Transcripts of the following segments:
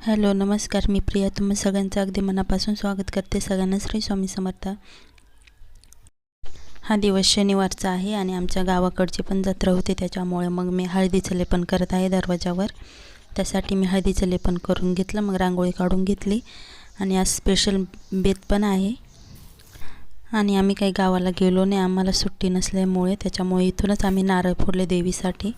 Hello नमस्कार मी प्रिया. तुम्ही सगळ्यांचं अगदी मनापासून स्वागत करते सगळ्यांना श्री स्वामी समर्थ. हा दिवस शनिवारचा आहे आणि आमच्या गावाकडची पण जत्रा होते त्याच्यामुळे मग मी हळदीचं लेपन करत आहे दरवाजावर. त्यासाठी मी हळदीचं लेपन करून घेतलं मग रांगोळी काढून घेतली आणि आज स्पेशल बेत पण आहे. आणि आम्ही काही गावाला गेलो नाही आम्हाला सुट्टी नसल्यामुळे त्याच्यामुळे इथूनच आम्ही नारळ फोडले देवीसाठी.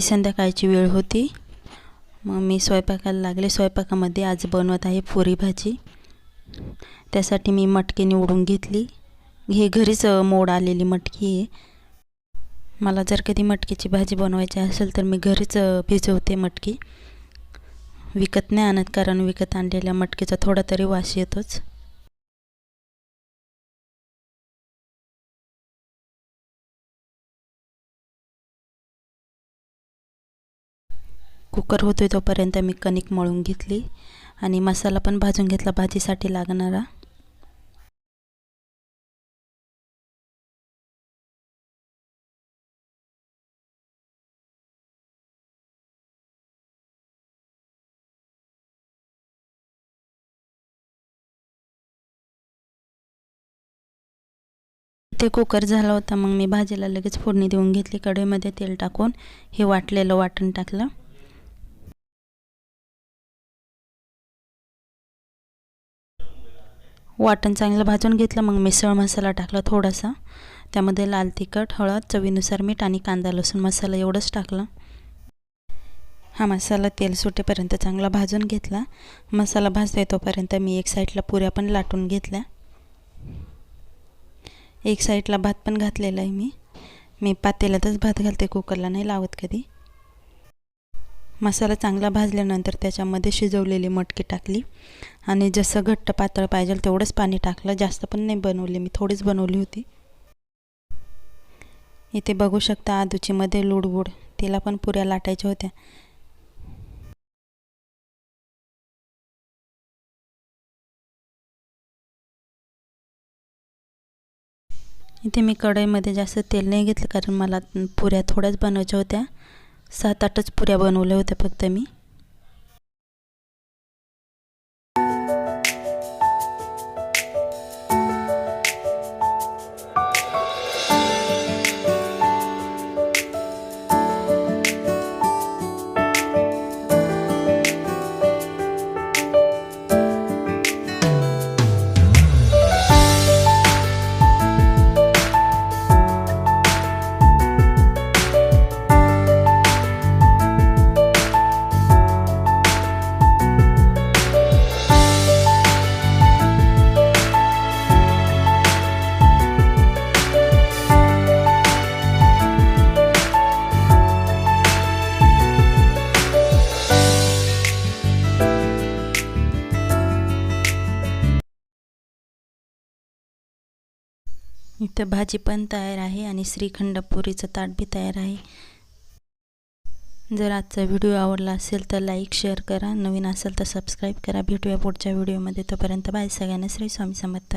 ही संध्याकाळची वेळ होती. मग मी स्वयंपाकाला लागले. स्वयंपाकामध्ये आज बनवत आहे पुरी भाजी. त्यासाठी मी मटकी निवडून घेतली. हे घरीच मोड आलेली मटकी आहे. मला जर कधी मटकीची भाजी बनवायची असेल तर मी घरीच भिजवते मटकी. विकत नाही आणत कारण विकत आणलेल्या मटकीचा थोडा तरी वास येतोच. कुकर होतोय तोपर्यंत मी कणिक मळून घेतली आणि मसाला पण भाजून घेतला भाजीसाठी लागणारा. ते कुकर झाला होता मग मी भाजीला लगेच फोडणी देऊन घेतली कढईमध्ये तेल टाकून हे वाटलेलं वाटण टाकलं. वाटण चांगलं भाजून घेतलं मग मिसळ मसाला टाकला थोडासा. त्यामध्ये लाल तिखट हळद चवीनुसार मीठ आणि कांदा लसूण मसाला एवढंच टाकलं. हा मसाला तेल सुटेपर्यंत चांगला भाजून घेतला. मसाला भाजता तोपर्यंत मी एक साईडला पुऱ्या पण लाटून घेतल्या. एक साईडला भात पण घातलेला आहे मी. मी पातेल्यातच भात घालते कुकरला नाही लावत कधी. मसाला चांगला भाजल्यानंतर त्याच्यामध्ये शिजवलेली मटकी टाकली. आणि जसं घट्ट पातळ पाहिजे तेवढंच पाणी टाकलं. जास्त पण नाही बनवली. मी थोडीच बनवली होती. इथे बघू शकता आदूचीमध्ये लुडबुड. तिला पण पुऱ्या लाटायच्या होत्या. इथे मी कढईमध्ये जास्त तेल नाही घेतलं कारण मला पुऱ्या थोड्याच बनवायच्या होत्या. सात आठच पुऱ्या बनवल्या होत्या फक्त मी. इथं भाजी पण तयार आहे आणि श्रीखंड पुरीचं ताट बी तयार आहे. जर आजचा व्हिडिओ आवडला असेल तर लाईक शेअर करा. नवीन असेल तर सबस्क्राईब करा. भेटूया पुढच्या व्हिडिओमध्ये. तोपर्यंत बाय सगळ्यांना. श्री स्वामी समर्थ.